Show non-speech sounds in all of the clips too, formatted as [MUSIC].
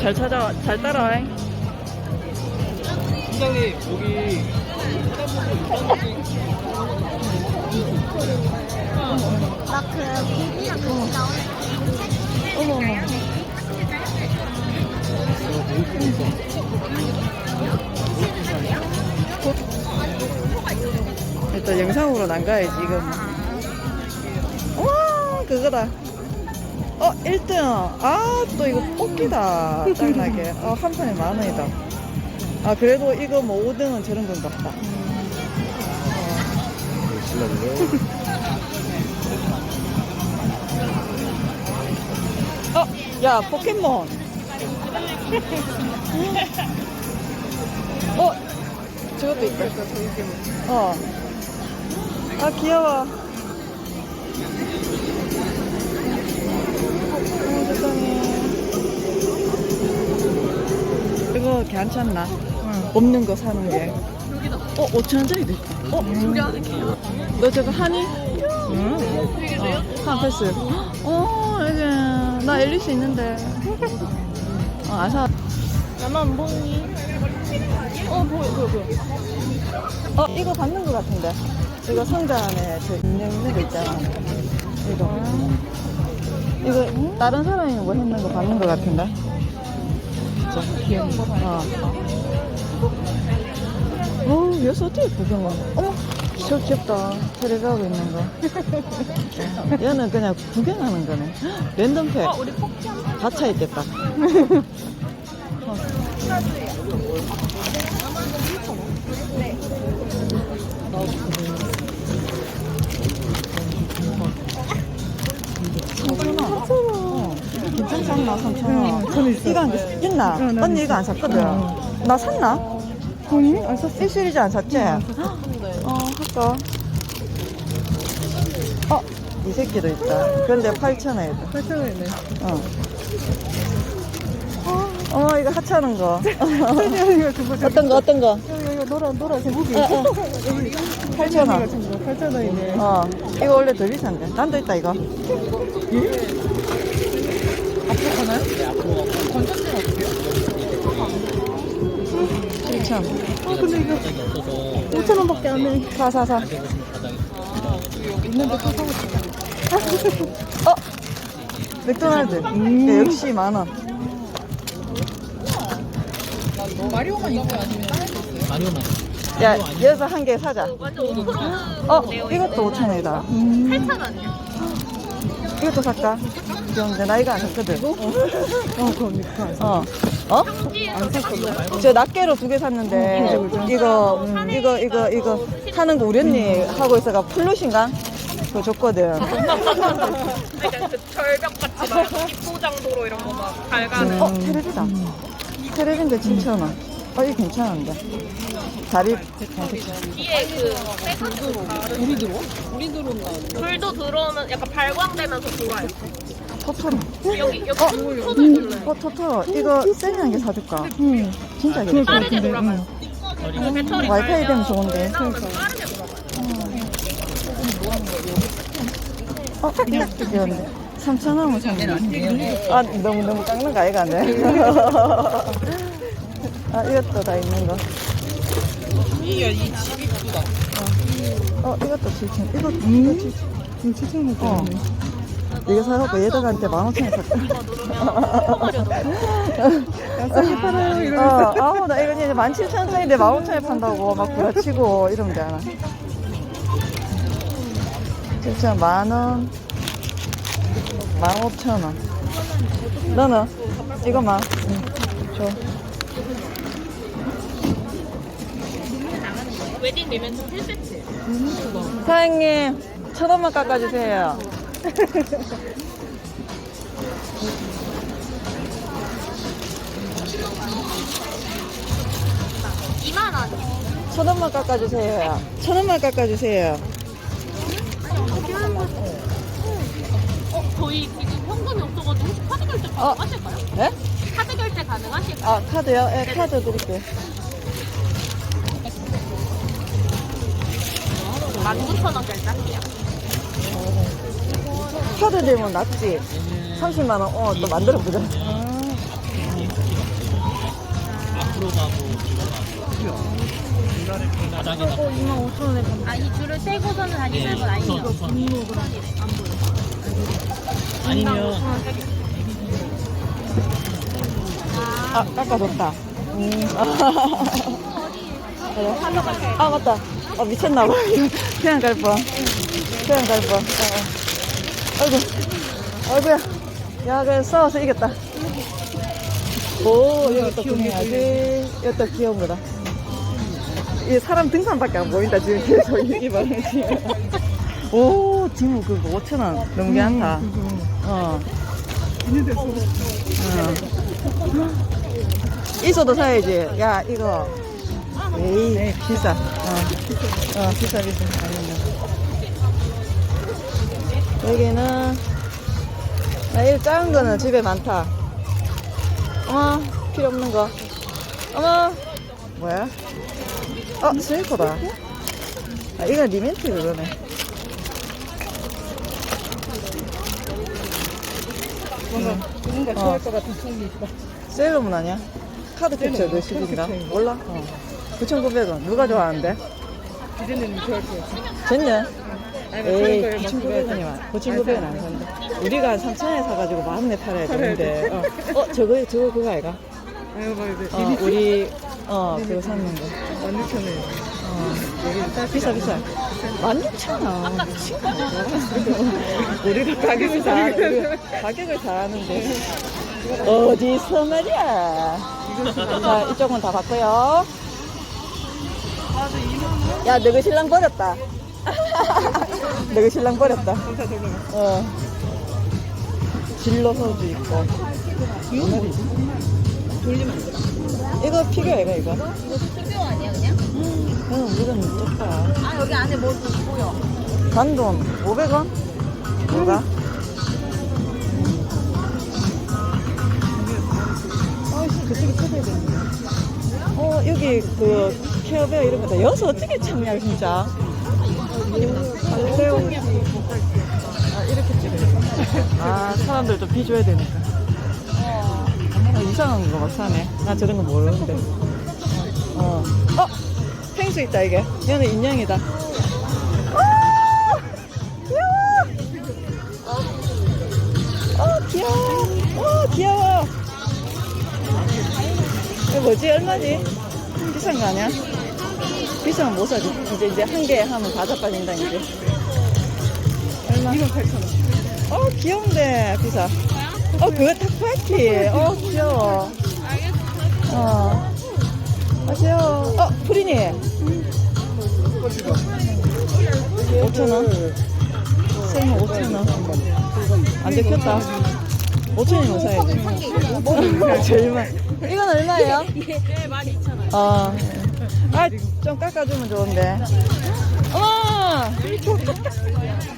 잘 찾아, 잘 따라와. 팀장님 여기 나그 비비랑 같이 나오는 어머, 어머. 일단 영상으로 남가야지, 이거. 와, 그거다. 어, 1등. 아, 또 이거 뽑기다. 짱나게. 어, 한 판에 만 원이다. 아, 그래도 이거 뭐 5등은 저런 건가 보다. 어, 야, 포켓몬. 어, 저것도 있다. 어. 아, 귀여워. 어, 세상에. 이거 괜찮나? 없는 거 사는 게. 어, 5천원짜리도 있다. 어, 너 저거 하니? 응. 어, 한 패스. 어, 이게, 나 엘리스 있는데. 어, 안 사. 나만 보니? 어, 보여, 보여, 보여. 어, 이거 받는 거 같은데. 이거 상자 안에 저 있는 거 있잖아. 이거. 이거, 다른 사람이 뭐 했는 거 받는 거 같은데. 진짜. 어. 어, 여기서 어떻게 구경을. 어머, 저 귀엽다. 테레비하고 있는 거. [LAUGHS] 얘는 그냥 구경하는 거네. 랜덤팩. 우리 폭지 한다차 있겠다. 어, 않나? 3,000원. 이거 안 샀- 있나? 언니 이거 안 샀거든. 나 샀나? 아니, 안 샀어. 1 시리즈 안 샀지? 어, 할까? 어, 이 새끼도 있다. 근데 8,000원이다. 8,000원이네. 어. 어, 이거 하찮은 거. [LAUGHS] 이거 어떤 거, 어떤 거? 이거 이거 노라 노라 제목이. 어, 어. 8,000원. 8,000원이네. 어, 이거 원래 더 비싼데. 난도 있다, 이거. 앞으로 가나요? 건전지 어떻게요? 7,000원. 아 근데 이거 5,000원밖에 안 해. 사, 사, 사. 있는데 또 사고 싶어. 어! 맥도날드. 네, 역시 만원. 마리오만 있어요? 아니면? 마리오만 야, 여기서 한 개 사자. 완전 5%. 어, 이것도 5,000원이다. 8,000원이야. 이것도 살까? 귀여운데, 나 이거 안 샀거든. 어 그럼 이거 안 사. 어. 어? 안. 저 낱개로 두 개 샀는데 이거 이거 이거 이거 하는 거 우리 언니 하고 있어가 플룻인가? 그거 줬거든. 그러니까 그 절벽같이 막 입구장도로 이런 거막 밝아는 어 테레비다. 테레비인데 7천 원. 어 이거 괜찮은데. 다리 뒤에 그 우리 들어? 우리 들어온다. 불도 들어오면 약간 발광되면서 돌아요 토토로. 여기 여기 어? 터져 있길래 어 토토로 이거 세미한 게 사줄까? 응. 진짜 이거. 빠르게 돌아가요 이거 배터리 와이파이 되면 좋은데. 나오면 빠르게 돌아가요 어 이것도 귀여운데. 3천 원은 샀네. 아 너무 너무 깎는 거 아이가 네. [LAUGHS] 아 이것도 다 있는 거. 이게 이 집이 크다. 어, 이것도 7천. 이거, 이거 7천. 지금 7,000원 어. 이거 사갖고 얘들한테 15,000원 샀다. 싸게 팔아요 어, 이러면서. 아우, 나 이거 이제 17,000원짜리인데 15,000원에 판다고 막 부라치고 이러면 되나. 7,000원, 만원. 15,000원. 너는? 이거 만. 응. 줘. 웨딩 리벤트 필세트 사장님, 천 원만 깎아주세요. 이만 원. 천 원만 깎아주세요. 천 원만 깎아주세요. 어, 저희 지금 현금이 없어가지고 혹시 카드 결제 어. 가능하실까요? 네? 카드 결제 가능하실까요? 아, 카드요? 예, 카드 드릴게요. 19,000원 결제할게요. 카드 되면 낫지. 30만원, 어, 또 만들어보자. 아, 이 줄을 떼고서는 다시 쓸건 아니죠? 아니면 아, 깎아줬다. 음. [LAUGHS] 그래. 아, 맞다. 어, 미쳤나봐. 그냥 [LAUGHS] 갈 뻔. 그냥 갈 뻔. 어, 어. 아이고. 아이고야. 야, 그래, 싸워서 이겼다. 오, 구매하지. 여기 또 귀여운 거다. 이 사람 등산밖에 안 보인다, 지금 계속 이 방에 지금. 오, 지금 그거 5천 원 넘게 한다. 어. 어. 있어도 사야지. 야, 이거. 에이, 비싸. 어, 어 비싸, 비싸. 아니면. 여기는, 나이 작은 거는 집에 많다. 어머, 필요 없는 거. 어머, 뭐야? 어, 스니커다. 아, 이건 리멘트 그거네. 뭔가 누군가 좋아할 것 같은 총이 있다. 셀럽은 아니야? 카드 캡처 몇 시인가? 몰라? 어. 9,900원. 누가 좋아하는데? 이제는 좋아할 것 같아. 졌냐? 아니, 에이, 그런 거에 9,900원이면. 9,900원 안 산다. 우리가 한 3,000원에 사가지고 만 원에 팔아야 되는데. 어, 어 저거, 저거 그거 아이가? 아유, 막 이제 어, 우리, 어, 그거 샀는 거. 완전 편해. 어, 비싸, 비싸. 16,000원. 미친 거? 우리가 가격을 다, 우리가 [LAUGHS] 가격을 다 아는데. 어디서 말이야. 자, 이쪽은 다 봤고요. 야, 너그 신랑 버렸다. [LAUGHS] 너그 신랑 버렸다. 어. 진로서도 있고. 이거 피규어 이거 이거. 필요 아니야, 그냥? 이거 물건 좋다. 아, 여기 안에 뭐 보여? 단돈 500원? 뭐가? 그쪽에 찾아야 되는데. 어, 여기 그 케어베어 이런 거다. 여기서 어떻게 찾냐, 진짜. 아, 이렇게 찍어. 아, 사람들도 비 줘야 되니까. 아, 이상한 거 막 사네. 나 저런 거 모르는데. 어. 어! 펭수 있다, 이게. 얘는 인형이다. 아! 귀여워! 어. 어, 귀여워. 이거 뭐지? 얼마지? 비싼 거 아니야? 비싸면 못 사지. 이제, 이제 한 개 하면 다 자빠진다, 이제. 얼마? 2만 8천 원. 어, 귀여운데, 비싸. 어, 그거 타코야키. 어, 귀여워. 어. 아, 귀여워. 어, 프리니. 5,000원? 설마 5,000원? 안 들켰다. 5,000원이면 사야지. 제일만. [LAUGHS] 이건 얼마예요? 네, 12,000원. 아, 아, 좀 깎아주면 좋은데. 어머!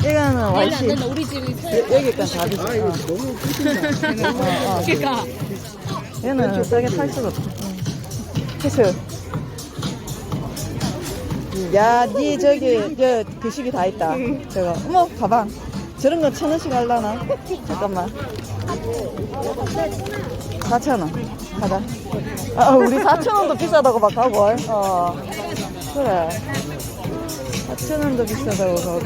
이거는 와이시. 우리 집에 있어. 여기까지 다 비싸. 아, 이거 너무 크다. 어, 어. 그니까. 얘는 싸게 팔 수가 없어. 키스. 야, 니 저기, 저, 교식이 다 있다. 저거. 어머, 가방. 저런 거천 원씩 할라나? [LAUGHS] 잠깐만. 4천 원. 가자. 아, 우리 4천 원도 비싸다고 막 가고. 어. 그래. 4천 원도 비싸다고 가고.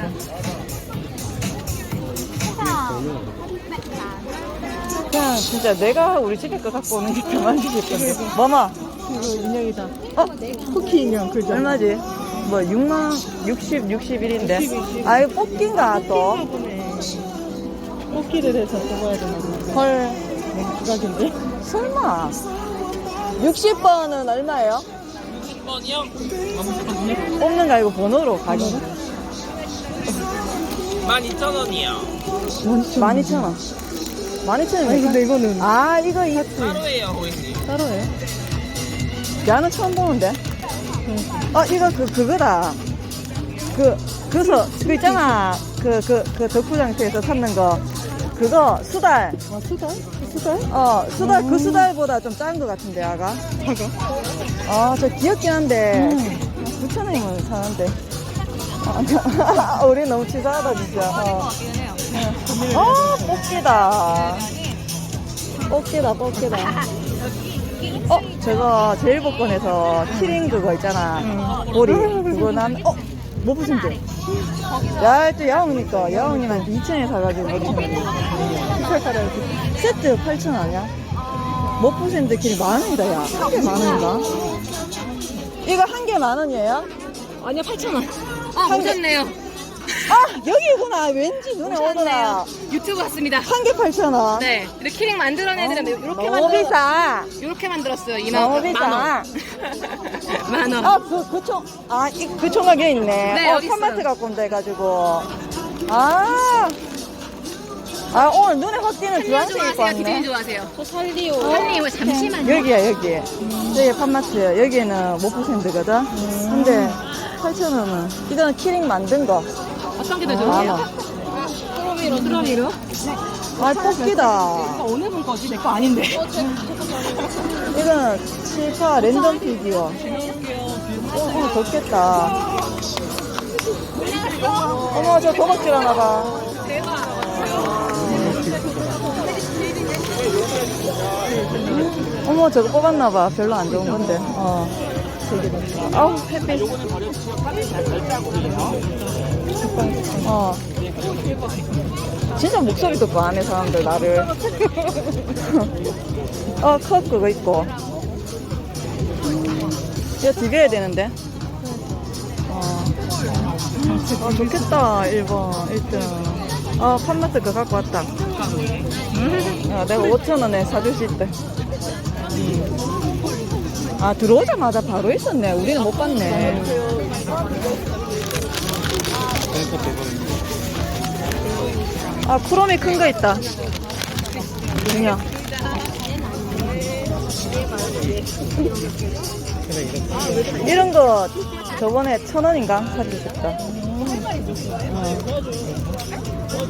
그냥 진짜 내가 우리 집에 거 갖고 오는 게더 많지 싶은데. 마마. 이거 인형이다. 어? 쿠키 인형, 그죠? 얼마지? 뭐 6만 60, 61인데. 아, 이거 뽑기인가 또? 뽑기를 해서 뽑아야 되나 보네. 헐. 부각인데? 설마. 60번은 얼마예요? 10번이요? 뽑는 거 아니고 번호로 가격. 12,000원이요. 12,000원. 12,000원. 아니, 근데 이거는 아, 이거 이 따로예요, 호이님. 따로 해. 야는 처음 보는데? 어, 이거 그, 그거다. 그, 그래서, 그 있잖아. 그, 그, 그 덕후장터에서 샀는 거. 그거, 수달. 아, 수달? 수달? 어, 수달, 그 수달보다 좀 작은 것 같은데, 아가. 아, 저 귀엽긴 한데. 9,000원이면 사는데. 아, [LAUGHS] 우리 너무 치사하다 진짜. 어. 아 뽑기다. 뽑기다 뽑기다. 어 제가 제일 복권에서 키링 그거 있잖아. 보리 그거 난 어. 뭐 부신데? 야, 또 야옹이니까 야옹이한테 2천에 사가지고 머리 심는 세트 8천 아니야? 못 부신데 키링 만 원이다 야. 한 개 만 원인가? 이거 한 개 만 원이에요? 아니요 8,000원. 아 오셨네요. 아 여기구나 왠지 눈에 오네요 유튜브 왔습니다. 한 개 8,000원 네. 근데 키링 만들어내드면 아, 이렇게 너무 만들어. 비싸 이렇게 만들었어요. 이만 너무 원. 만 비싸 원. 만 원. [LAUGHS] 아그 그총 아, 이, 그 총각에 있네 네, 어, 여기 산마트 갖고 온다 해가지고 아, 아 오늘 눈에 확 띄는 주황색 입고 좋아하세요? 디즈니 좋아하세요? 저 설리오. 설리오, 어. 잠시만요. 여기야 여기 여기 판마트 여기는 못 보신 데거든 음. 근데 8,000원은 이거는 키링 만든 거 어떤 게더만 좋으세요? 원. 트로미로 트로미로. 아, 뽑기다. 오늘 본 거지 내 거 아닌데. [LAUGHS] 이거는 실파 랜덤 피규어. 어, 어, 덥겠다. 어머, 저 도박질 하나 봐. 어머, 저거 뽑았나 봐. 별로 안 좋은 건데. 어. 저기다. 아우, 햇빛. 어. 진짜 목소리 듣고 안에 사람들 나를. [LAUGHS] 어, 컵 그거 있고. 이거 디벼야 되는데. 어. 어, 좋겠다, 1번, 1등. 어, 팜마트 그거 갖고 왔다. 어, 내가 5천원에 사줄 수 있대. 음. 아, 들어오자마자 바로 있었네. 우리는 못 봤네. 아, 크롬이 큰 거 있다. 그냥. 이런 거 저번에 천 원인가 사주셨다. 어.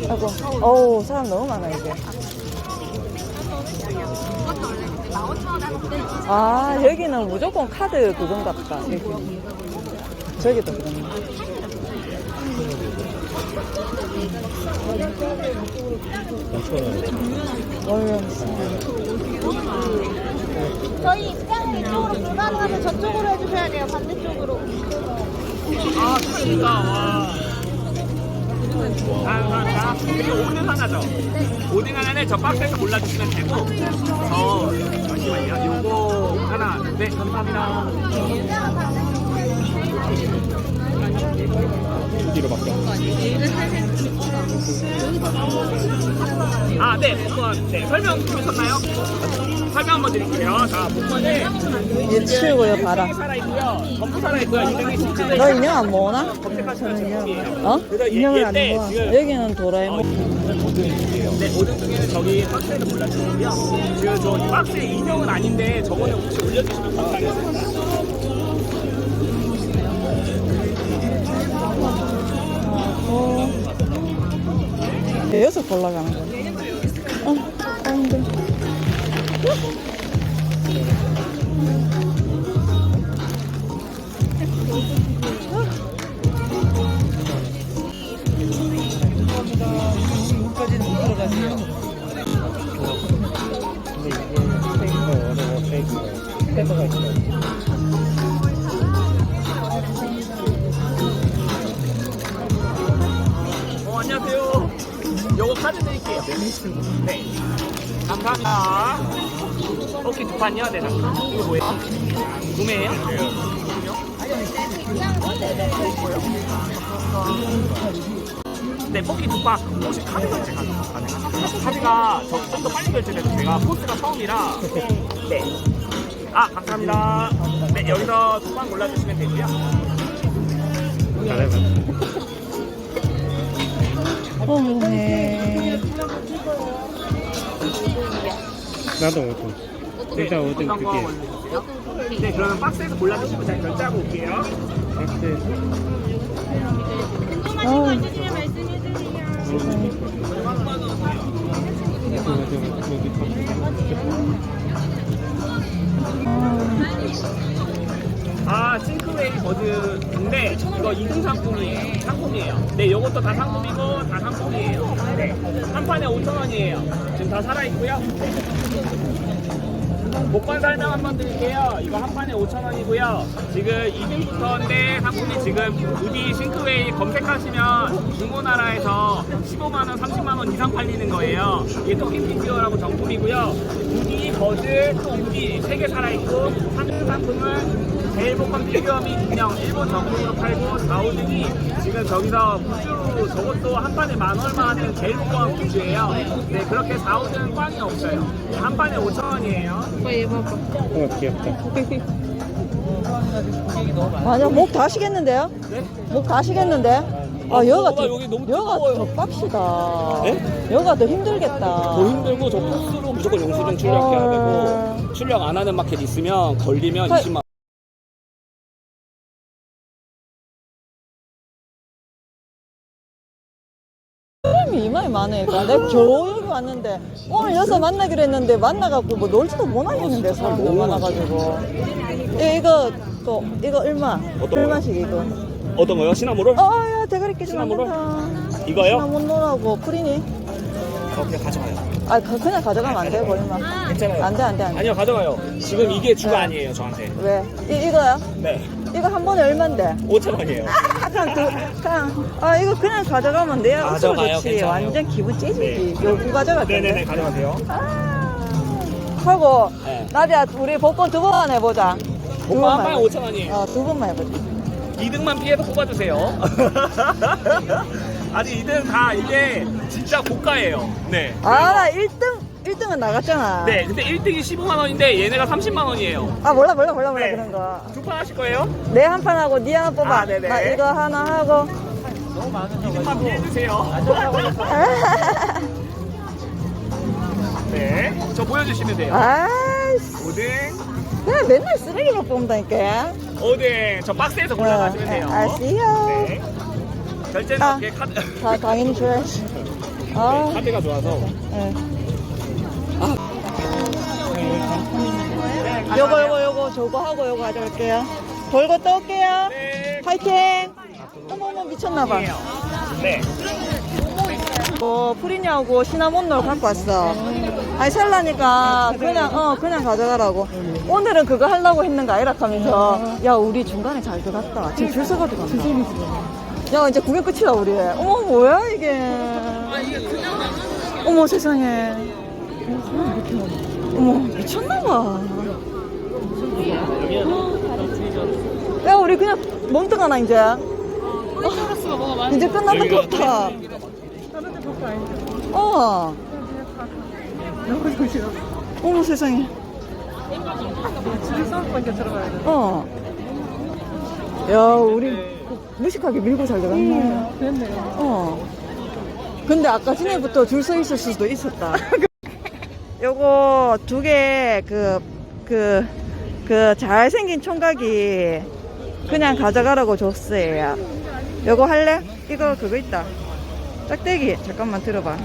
아이고, 어우, 사람 너무 많아, 이제. 아, 여기는 무조건 카드 그건가 보다. 여기. 저기도 그렇네. 저희 입장을 이쪽으로 불가능하면 저쪽으로 해주셔야 돼요. 반대쪽으로. 아, 그러니까, 와. 아, 감사합니다. 그리고 5등 하나죠? 5등 하나는 저 박스에서 골라주시면 되고, 저, 잠시만요. 요거 하나, 네, 감사합니다. 뒤로 바꿔. 아, 네, 복권. 네, 설명 들으셨나요? 설명 한번 드릴게요. 자, 복권은 얘 치우고요, 봐라. 살아있고요. 전부 살아있고요. 진짜 너 인형 안 모으나? 검색하시면 인형. 어? 그래서 인형을 안. 지금- 여기는 도라에몽. 네, 5등 중에는 저기 박스에서 골라주시고요. 지금 저 박스에 인형은 아닌데 저거는 혹시 올려주시면 감사하겠습니다. 여섯 골라가는 거. 어, 네. 감사합니다. 오케이, 두 판이요? 네, 잠깐. 이거 뭐예요? 구매예요? 네, 뽑기 두 판. 혹시 카드 결제 가능하세요? 카드가 좀더 빨리 결제돼서 제가 포스가 처음이라. 네. 아, 감사합니다. 네, 여기서 두판 골라주시면 되고요. 어머네. 나도 5등. 일단 5등 어떤 거 그게? 네, 그러면 박스에서 골라주시고 제가 결제하고 올게요. 박스 어, 여기 아, 싱크웨이 버즈인데 이거 2등 상품이에요. 다 상품이고 다 상품이에요. 네. 한 판에 5,000원이에요. 지금 다 살아있고요. 복권 설명 한번 드릴게요. 이거 한 판에 5,000원이고요. 지금 2등부터인데 상품이 지금 부디 싱크웨이 검색하시면 중고나라에서 15만원, 30만원 이상 팔리는 거예요. 이게 또 캠핑기어라고 정품이고요. 부디, 버즈, 또 부디 3개 살아있고 상품 상품은 제일복권 필기엄이 인형 일본 정품으로 팔고 4, 5등이 지금 저기서 굿즈로 저것도 한 판에 만 얼마 하는 제일복권 굿즈예요. 네, 그렇게 4, 5등은 꽝이 없어요. 네, 한 판에 5,000원이에요. 어 귀엽다. [LAUGHS] 맞아, 목 다시겠는데요? 목 다시겠는데? 아, 여가 더, 여기 너무 여가. 더 빡시다. 네? 여가 더 힘들겠다. 더 힘들고 저 코스로 무조건 영수증 출력해야 되고 출력 안 하는 마켓 있으면 걸리면 헐. 20만 많으니까 내가 겨우 여기 왔는데 오늘 여기서 만나기로 했는데 만나갖고 뭐 놀지도 못하겠는데 사람들 많아가지고 이- 이거 또 이거 얼마? 어떤 얼마씩 이거? 어떤 거요? 시나모롤? 아야 대가리 끼지 시나모롤? 말라 이거요? 시나몬 노라고 프리니? 어, 그냥 가져가요. 아 그- 그냥 가져가면 안 되고 얼마? 괜찮아요. 안돼 안돼 안돼 아니요, 가져가요. 지금 이게 주가 네. 아니에요, 저한테. 왜? 이, 이거야? 네. 이거 한 번에 얼만데? 5천 원이에요. 아, 그냥 그, 그냥 아 이거 그냥 가져가면 웃으면 가져가요, 좋지 괜찮아요. 완전 기분 째지지 네. 요구 가져갈 텐데 네네네, 가져가세요. 아, 하고 네. 나디야 우리 복권 두 번만 해보자 두 복권 한 번만 판에 해보자. 5천 원이에요. 어, 두 번만 해보자 2등만 피해서 뽑아주세요. [LAUGHS] 아직 2등 다 이게 진짜 고가예요. 네. 아 나 1등 1등은 나갔잖아 네, 근데 1등이 15만 원인데 얘네가 30만 원이에요. 아 몰라 몰라 몰라 몰라 네. 그런 거 두 판 하실 거예요? 내 한 판 하고 니 하나 뽑아 아, 네네. 나 이거 하나 하고 2등만 피해 주세요. [LAUGHS] 네, 저 보여주시면 돼요. 아이씨 5등, 내가 맨날 쓰레기만 뽑는다니까 5등. 저 박스에서 골라가시면 돼요. 알씨요 네. 결제는 아. 어떻게 카드, 다 당연히 줘야지 [LAUGHS] 아. 네, 카드가 좋아서. 네. 요거 요거 요거 저거 하고 요거 가져올게요. 돌고 또 올게요. 네. 파이팅! 어머머 미쳤나봐. 네. 뭐 프리냐고 시나몬롤 갖고 왔어. 아니 살라니까 그냥 어 그냥 가져가라고. 오늘은 그거 하려고 했는 거 아니라 하면서. 야 우리 중간에 잘 들어갔다. 지금 줄 서가지고 간다 야 이제 구경 끝이다 우리. 어머 뭐야 이게. 어머 세상에. 어머 미쳤나봐. 야 우리 그냥 멍뚱하나 이제. 이제 끝나는 것 같아. 어. 어머 세상에. 어. 야, 우리 무식하게 밀고 잘 들어갔네. 어. 근데 아까 전에부터 줄 서 있을 수도 있었다. [LAUGHS] 요거 두 개, 그, 그, 그 잘생긴 총각이 그냥 가져가라고 줬어요. 요거 할래? 이거 그거 있다. 짝대기. 잠깐만 들어봐.